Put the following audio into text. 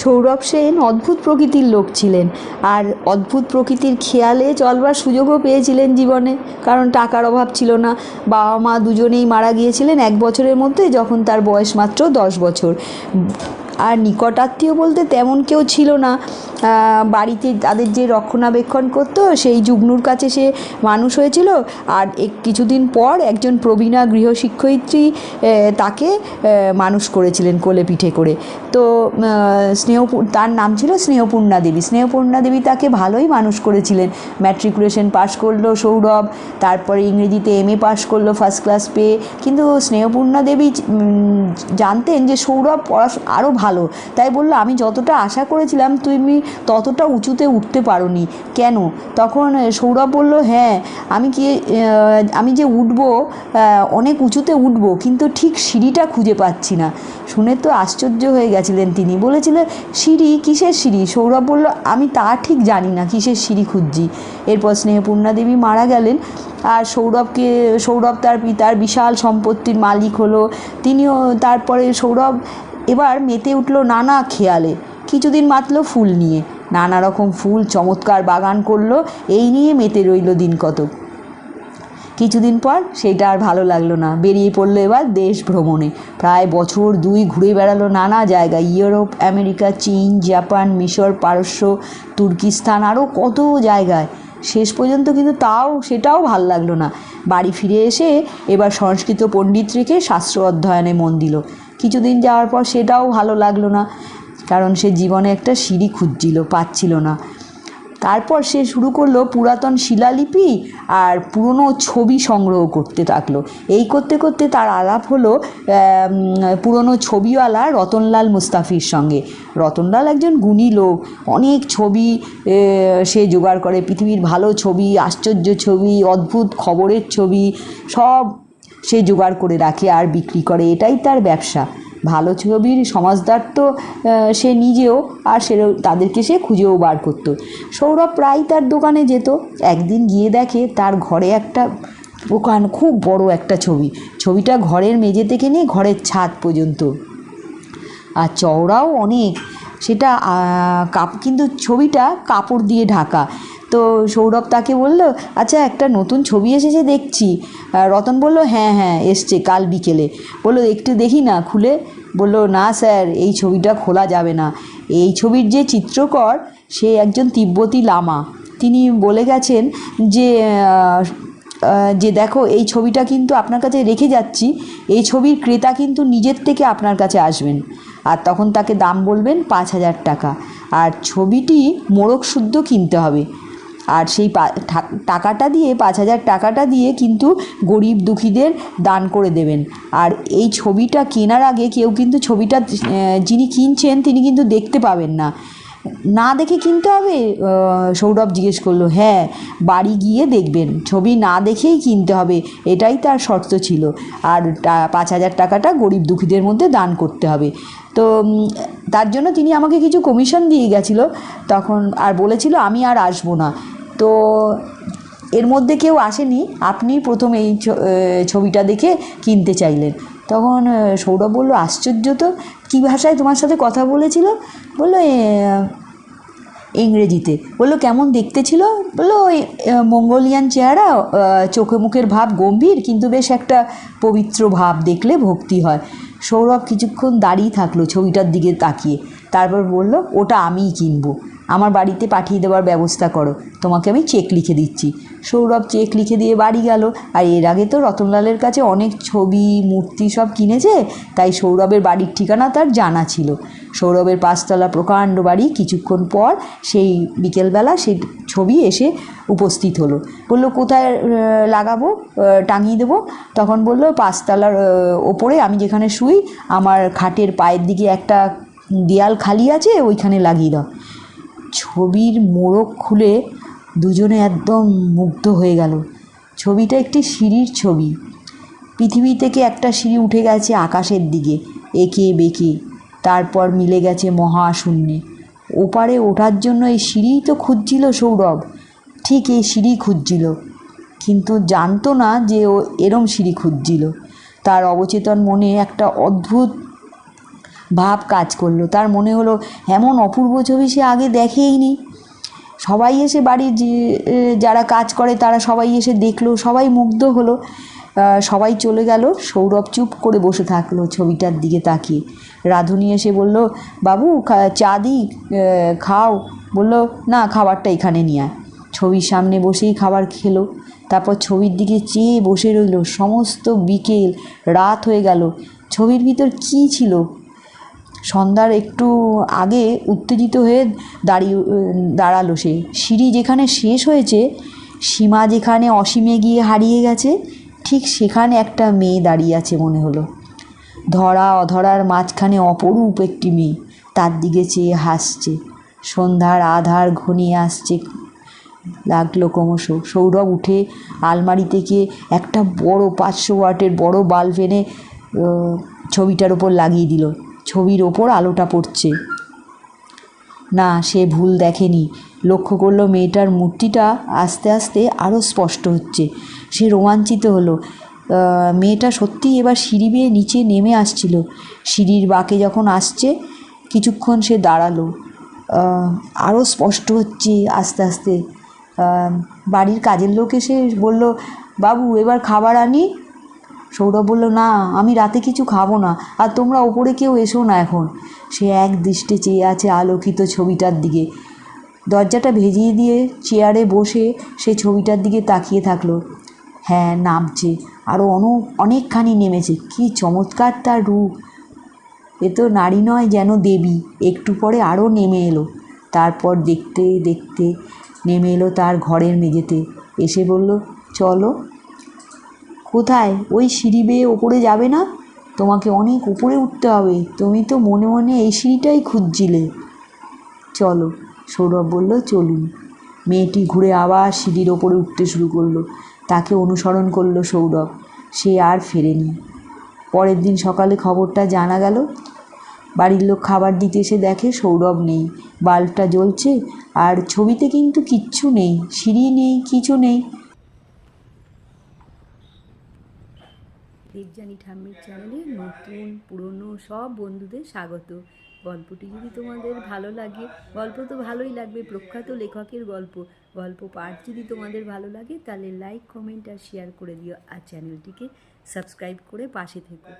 সৌরভ সেন অদ্ভুত প্রকৃতির লোক ছিলেন আর অদ্ভুত প্রকৃতির খেয়ালে চলবার সুযোগও পেয়েছিলেন জীবনে। কারণ টাকার অভাব ছিল না। বাবা মা দুজনেই মারা গিয়েছিলেন এক বছরের মধ্যে, যখন তার বয়স মাত্র দশ বছর। আর নিকটাত্মীয় বলতে তেমন কেউ ছিল না। বাড়িতে তাদের যে রক্ষণাবেক্ষণ করতো, সেই যুগ্নুর কাছে সে মানুষ হয়েছিল। আর এক কিছুদিন পর একজন প্রবীণা গৃহশিক্ষয়িত্রী তাকে মানুষ করেছিলেন কোলে পিঠে করে। তো স্নেহ তার নাম ছিল স্নেহপূর্ণা দেবী। স্নেহপূর্ণা দেবী তাকে ভালোই মানুষ করেছিলেন। ম্যাট্রিকুলেশন পাশ করল সৌরভ, তারপরে ইংরেজিতে এম এ পাশ করল ফার্স্ট ক্লাস পেয়ে। কিন্তু স্নেহপূর্ণা দেবী জানতেন যে সৌরভ পড়াশোনা আরও ভালো তাই বলল, আমি যতটা আশা করেছিলাম তুমি ততটা উঁচুতে উঠতে পারোনি। কেন? তখন সৌরভ বলল হ্যাঁ আমি কি আমি যে উঠবো অনেক উঁচুতে উঠবো, কিন্তু ঠিক সিঁড়িটা খুঁজে পাচ্ছি না। শুনে তো আশ্চর্য হয়ে গেছিলেন তিনি। বলেছিলেন, সিঁড়ি? কিসের সিঁড়ি? সৌরভ বলল, আমি তা ঠিক জানি না, কিসের সিঁড়ি খুঁজছি? এরপর স্নেহপূর্ণা দেবী মারা গেলেন। আর সৌরভকে, সৌরভ তার পিতার বিশাল সম্পত্তির মালিক হলো। তিনিও, তারপরে সৌরভ এবার মেতে উঠল নানা খেয়ালে। কিছুদিন মাতল ফুল নিয়ে। নানা রকম ফুল, চমৎকার বাগান করল, এই নিয়ে মেতে রইল দিন কতক। কিছুদিন পর সেটা আর ভালো লাগল না। বেরিয়ে পড়ল এবার দেশ ভ্রমণে। প্রায় বছর দুই ঘুরে বেড়ালো নানা জায়গায় ইউরোপ, আমেরিকা, চীন, জাপান, মিশর, পারস্য, তুর্কিস্তান, আরও কত জায়গায়। শেষ পর্যন্ত কিন্তু তাও সেটাও ভালো লাগল না। বাড়ি ফিরে এসে এবার সংস্কৃত পণ্ডিত রেখে শাস্ত্র অধ্যয়নে মন দিল। কিছুদিন যাওয়ার পর সেটাও ভালো লাগল না, কারণ সে জীবনে একটা সিঁড়ি খুঁজছিল, পাচ্ছিল না। তারপর সে শুরু করল পুরাতন শিলালিপি আর পুরনো ছবি সংগ্রহ করতে থাকল। এই করতে করতে তার আলাপ হলো পুরনো ছবিওয়ালা রতনলাল মুস্তাফির সঙ্গে। রতনলাল একজন গুণী লোক, অনেক ছবি সে জোগাড় করে। পৃথিবীর ভালো ছবি, আশ্চর্য ছবি, অদ্ভুত খবরের ছবি, সব সে জোগাড় করে রাখে আর বিক্রি করে। এটাই তার ব্যবসা। ভালো ছবির সমাজদার তো সে নিজেও, আর সে তাদেরকে সে খুঁজেও বার করত। সৌরভ প্রায় তার দোকানে যেত। একদিন গিয়ে দেখে তার ঘরে একটা দোকান, খুব বড় একটা ছবি। ছবিটা ঘরের মেঝে থেকে নিয়ে ঘরের ছাদ পর্যন্ত। আর চওড়াও অনেক। সেটা কাপ, কিন্তু ছবিটা কাপড় দিয়ে ঢাকা। তো সৌরভ তাকে বলল আচ্ছা একটা নতুন ছবি এসেছে দেখছি। রতন বলল হ্যাঁ হ্যাঁ এসছে কাল বিকেলে। বলল, একটু দেখি না খুলে? বলল, না স্যার, এই ছবিটা খোলা যাবে না। এই ছবির যে চিত্রকর, সে একজন তিব্বতী লামা। তিনি বলে গেছেন যে যে দেখো, এই ছবিটা কিন্তু আপনার কাছে রেখে যাচ্ছি। এই ছবির ক্রেতা কিন্তু নিজের থেকে আপনার কাছে আসবেন। আর তখন তাকে দাম বলবেন পাঁচ হাজার টাকা। আর ছবিটি মোড়ক শুদ্ধ কিনতে হবে। আর সেই টাকাটা দিয়ে, পাঁচ হাজার টাকাটা দিয়ে কিন্তু গরিব দুঃখীদের দান করে দেবেন। আর এই ছবিটা কেনার আগে কেউ কিন্তু ছবিটা যিনি কিনছেন, তিনি কিন্তু দেখতে পাবেন না। না দেখে কিনতে হবে? সৌরভ জিজ্ঞেস করল হ্যাঁ বাড়ি গিয়ে দেখবেন। ছবি না দেখেই কিনতে হবে। এটাই তার শর্ত ছিল। আর পাঁচ হাজার টাকাটা গরিব দুঃখীদের মধ্যে দান করতে হবে। তো তার জন্য তিনি আমাকে কিছু কমিশন দিয়ে গেছিল। তখন আর বলেছিল, আমি আর আসব না। তো, এর মধ্যে কেউ আসেনি। আপনি প্রথম এই ছবিটা দেখে কিনতে চাইলেন। তখন সৌরভ বলল, আশ্চর্য তো! কী ভাষায় তোমার সাথে কথা বলেছিল? বলল ইংরেজিতে। বলল, কেমন দেখতে ছিল? বলল, ওই মঙ্গোলিয়ান চেহারা চোখে মুখের ভাব গম্ভীর, কিন্তু বেশ একটা পবিত্র ভাব দেখলে ভক্তি হয়। সৌরভ কিছুক্ষণ দাঁড়িয়ে থাকল ছবিটার দিকে তাকিয়ে। তারপর বলল, ওটা আমিই কিনবো। আমার বাড়িতে পাঠিয়ে দেওয়ার ব্যবস্থা করো। তোমাকে আমি চেক লিখে দিচ্ছি। সৌরভ চেক লিখে দিয়ে বাড়ি গেল। আর এর আগে তো রতনলালের কাছে অনেক ছবি, মূর্তি সব কিনেছে, তাই সৌরভের বাড়ির ঠিকানা তার জানা ছিল। সৌরভের পাঁচতলা প্রকাণ্ড বাড়ি। কিছুক্ষণ পর সেই বিকেলবেলা সেই ছবি এসে উপস্থিত হলো। বলল, কোথায় লাগাবো? টাঙিয়ে দেবো? তখন বলল, পাঁচতলার ওপরে আমি যেখানে শুই, আমার খাটের পায়ের দিকে একটা দেয়াল খালি আছে, ওইখানে লাগিয়ে দাও। ছবির মোড়ক খুলে দুজনে একদম মুগ্ধ হয়ে গেল। ছবিটা একটি সিঁড়ির ছবি। পৃথিবী থেকে একটা সিঁড়ি উঠে গেছে আকাশের দিকে, একে বেঁকে, তারপর মিলে গেছে মহাশূন্যে। ওপারে ওঠার জন্য এই সিঁড়িই তো খুঁজছিল সৌরভ। ঠিক এই সিঁড়ি খুঁজছিল। কিন্তু জানতো না যে ও এরম সিঁড়ি খুঁজছিল। তার অবচেতন মনে একটা অদ্ভুত ভাব কাজ করল। তার মনে হলো এমন অপূর্ব ছবি সে আগে দেখেই নি সবাই এসে বাড়ির যে যারা কাজ করে তারা সবাই এসে দেখল, সবাই মুগ্ধ হলো। সবাই চলে গেল, সৌরভ চুপ করে বসে থাকল ছবিটার দিকে তাকিয়ে। রাধুনি এসে বলল, বাবু চা দি খাও। বলল, না, খাবারটা এখানে নিয়ে আয়। ছবির সামনে বসেই খাবার খেলো। তারপর ছবির দিকে চেয়ে বসে রইল সমস্ত বিকেল, রাত হয়ে গেল। ছবির ভিতর কী ছিল? সন্ধ্যার একটু আগে উত্তেজিত হয়ে দাঁড়িয়ে দাঁড়াল সে। সিঁড়ি যেখানে শেষ হয়েছে, সীমা যেখানে অসীমে গিয়ে হারিয়ে গেছে, ঠিক সেখানে একটা মেয়ে দাঁড়িয়ে আছে মনে হলো। ধরা অধরার মাঝখানে অপরূপ একটি মেয়ে, তার দিকে চেয়ে হাসছে। সন্ধ্যার আধার ঘনিয়ে আসছে। লাগল ক্রমশ। সৌরভ উঠে আলমারি থেকে একটা বড় পাঁচশো ওয়াটের বড় বাল্ব এনে ছবিটার ওপর লাগিয়ে দিল। ছবির ওপর আলোটা পড়ছে। না, সে ভুল দেখেনি। লক্ষ্য করল মেয়েটার মূর্তিটা আস্তে আস্তে আরও স্পষ্ট হচ্ছে। সে রোমাঞ্চিত হলো। মেয়েটা সত্যিই এবার সিঁড়ি বেয়ে নিচে নেমে আসছিল। সিঁড়ির বাঁকে যখন আসছে, কিছুক্ষণ সে দাঁড়াল। আরও স্পষ্ট হচ্ছে আস্তে আস্তে। বাড়ির কাজের লোক এসে বলল, বাবু, এবার খাবার আনি সৌরভ বলল, না, আমি রাতে কিছু খাব না, আর তোমরা ওপরে কেউ এসো না এখন। সে এক দৃষ্টে চেয়ে আছে আলোকিত ছবিটার দিকে। দরজাটা ভেজিয়ে দিয়ে চেয়ারে বসে সে ছবিটার দিকে তাকিয়ে থাকল। হ্যাঁ নামছে আরও অন, অনেকখানি নেমেছে। কি চমৎকার তার রূপ! এ তো নারী নয় যেন দেবী, একটু পরে আরও নেমে এলো। তারপর দেখতে দেখতে নেমে এলো তার ঘরের মেঝেতে। এসে বলল, চলো। কোথায়? ওই সিঁড়ি বেয়ে ওপরে যাবে না? তোমাকে অনেক উপরে উঠতে হবে। তুমি তো মনে মনে এই সিঁড়িটাই খুঁজছিলে। চলো, সৌরভ বলল, চলুন। মেয়েটি ঘুরে আবার সিঁড়ির ওপরে উঠতে শুরু করল। তাকে অনুসরণ করল সৌরভ। সে আর ফেরেনি। পরের দিন সকালে খবরটা জানা গেল। বাড়ির লোক খাবার দিতে এসে দেখে সৌরভ নেই। বাল্বটা জ্বলছে, আর ছবিতে কিন্তু কিচ্ছু নেই। সিঁড়ি নেই, কিছু নেই। দেবজানি ঠাম্মির চ্যানেলে নতুন, পুরনো সব বন্ধুদের স্বাগত। গল্পটি যদি তোমাদের ভালো লাগে, গল্প তো ভালোই লাগবে, প্রখ্যাত লেখকের গল্প গল্প পাঠ যদি তোমাদের ভালো লাগে তাহলে লাইক কমেন্ট আর শেয়ার করে দিও আর চ্যানেলটিকে সাবস্ক্রাইব করে পাশে থেকো।